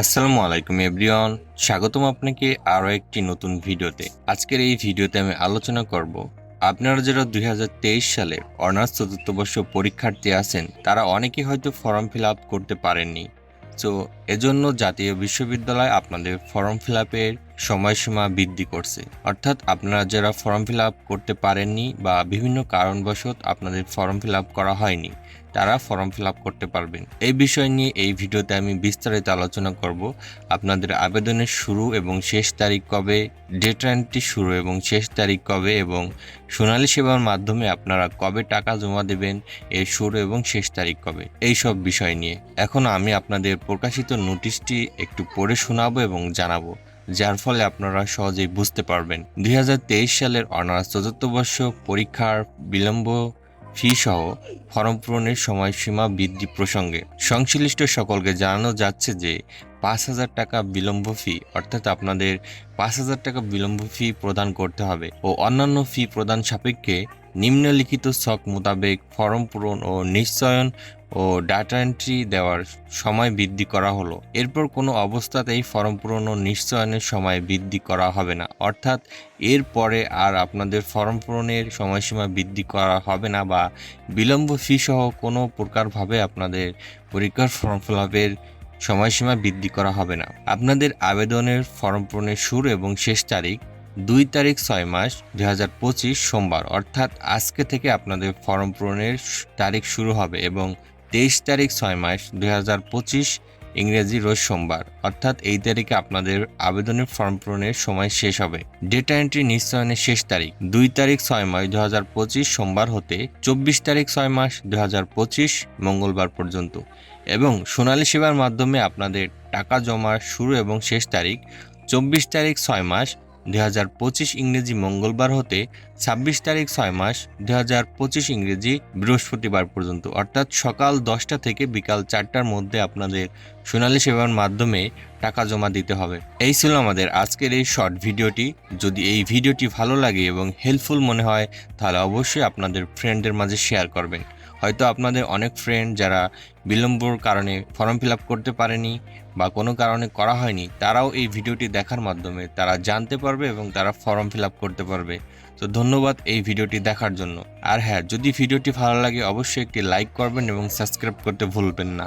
আসসালামু আলাইকুম, এভরিওয়ান। স্বাগতম আপনাকে আরও একটি নতুন ভিডিওতে। আজকের এই ভিডিওতে আমি আলোচনা করব, আপনারা যারা দুই হাজার তেইশ সালে অনার্স চতুর্থ বর্ষ পরীক্ষার্থী আছেন, তারা অনেকে হয়তো ফর্ম ফিল আপ করতে পারেননি। তো, এজন্য জাতীয় বিশ্ববিদ্যালয় আপনাদের ফর্ম ফিল আপের সময়সীমা বৃদ্ধি করছে। অর্থাৎ আপনারা যারা ফর্ম ফিল আপ করতে পারেননি বা বিভিন্ন কারণবশত আপনাদের ফর্ম ফিল আপ করা হয়নি, তারা ফর্ম ফিল আপ করতে পারবেন। এই বিষয় নিয়ে এই ভিডিওতে আমি বিস্তারিত আলোচনা করব। আপনাদের আবেদনের শুরু এবং শেষ তারিখ কবে ডেট এন্ট্রি শুরু এবং শেষ তারিখ কবে এবং সোনালী সেবার মাধ্যমে আপনারা কবে টাকা জমা দেবেন, এর শুরু এবং শেষ তারিখ কবে, এই সব বিষয় নিয়ে। এখন আমি আপনাদের প্রকাশিত নোটিশটি একটু পড়ে শোনাবো এবং জানাব। যার ফলে আপনারা সহজেই বুঝতে পারবেন। দু হাজার তেইশ সালের অনার্স চতুর্থ বর্ষ পরীক্ষার বিলম্ব ফি সহ ফর্ম পূরণের সময়সীমা বৃদ্ধি প্রসঙ্গে সংশ্লিষ্ট সকলকে জানানো যাচ্ছে যে পাঁচ হাজার টাকা বিলম্ব ফি, অর্থাৎ আপনাদের পাঁচ হাজার টাকা বিলম্ব ফি প্রদান করতে হবে ও অন্যান্য ফি প্রদান সাপেক্ষে নিম্নলিখিত ছক মোতাবেক ফর্ম পূরণ ও নিশ্চয়ন ও ডাটা এন্ট্রি দেওয়ার সময় বৃদ্ধি করা হলো। এরপর কোনো অবস্থাতেই ফর্ম পূরণ ও নিশ্চয়নের সময় বৃদ্ধি করা হবে না। অর্থাৎ এরপরে আর আপনাদের ফর্ম পূরণের সময়সীমা বৃদ্ধি করা হবে না বা বিলম্ব ফি সহ কোনো প্রকারভাবে আপনাদের পরীক্ষার ফর্ম ফিল সময়সীমা বৃদ্ধি করা হবে না। আপনাদের আবেদনের ফর্ম পূরণের শুরু এবং শেষ তারিখ দুই তারিখ ছয় মাস, দুই হাজার পঁচিশ সোমবার। অর্থাৎ আজকে থেকে আপনাদের ফর্ম পূরণের তারিখ শুরু হবে এবং তেইশ তারিখ ছয় মাস, দুই হাজার পঁচিশ ইংরেজি রোজ সোমবার। অর্থাৎ এই তারিখে আপনাদের আবেদনের ফর্ম পূরণের সময় শেষ হবে। ডেটা এন্ট্রি নিশ্চয়নের শেষ তারিখ, দুই তারিখ ছয় মাস দু হাজার পঁচিশ সোমবার হতে চব্বিশ তারিখ ছয় মাস দু হাজার পঁচিশ মঙ্গলবার পর্যন্ত। এবং সোনালী সেবার মাধ্যমে আপনাদের টাকা জমার শুরু এবং শেষ তারিখ চব্বিশ তারিখ ছয় মাস দুই হাজার পঁচিশ ইংরেজি মঙ্গলবার হতে ছাব্বিশ তারিখ ছয় মাস দুই হাজার পঁচিশ ইংরেজি বৃহস্পতিবার পর্যন্ত। অর্থাৎ সকাল দশটা থেকে বিকাল চারটার মধ্যে আপনাদের সোনালী সেবার মাধ্যমে টাকা জমা দিতে হবে। এই ছিল আমাদের আজকের এই শর্ট ভিডিওটি। যদি এই ভিডিওটি ভালো লাগে এবং হেল্পফুল মনে হয়, তাহলে অবশ্যই আপনাদের ফ্রেন্ডদের মাঝে শেয়ার করবেন। হয়তো আপনাদের অনেক ফ্রেন্ড যারা বিলম্বর কারণে ফর্ম ফিল করতে পারেনি বা কোনো কারণে করা হয়নি, তারাও এই ভিডিওটি দেখার মাধ্যমে তারা জানতে পারবে এবং তারা ফর্ম ফিল করতে পারবে। তো ধন্যবাদ এই ভিডিওটি দেখার জন্য। আর হ্যাঁ যদি ভিডিওটি ভালো লাগে অবশ্যই একটি লাইক করবেন এবং সাবস্ক্রাইব করতে ভুলবেন না।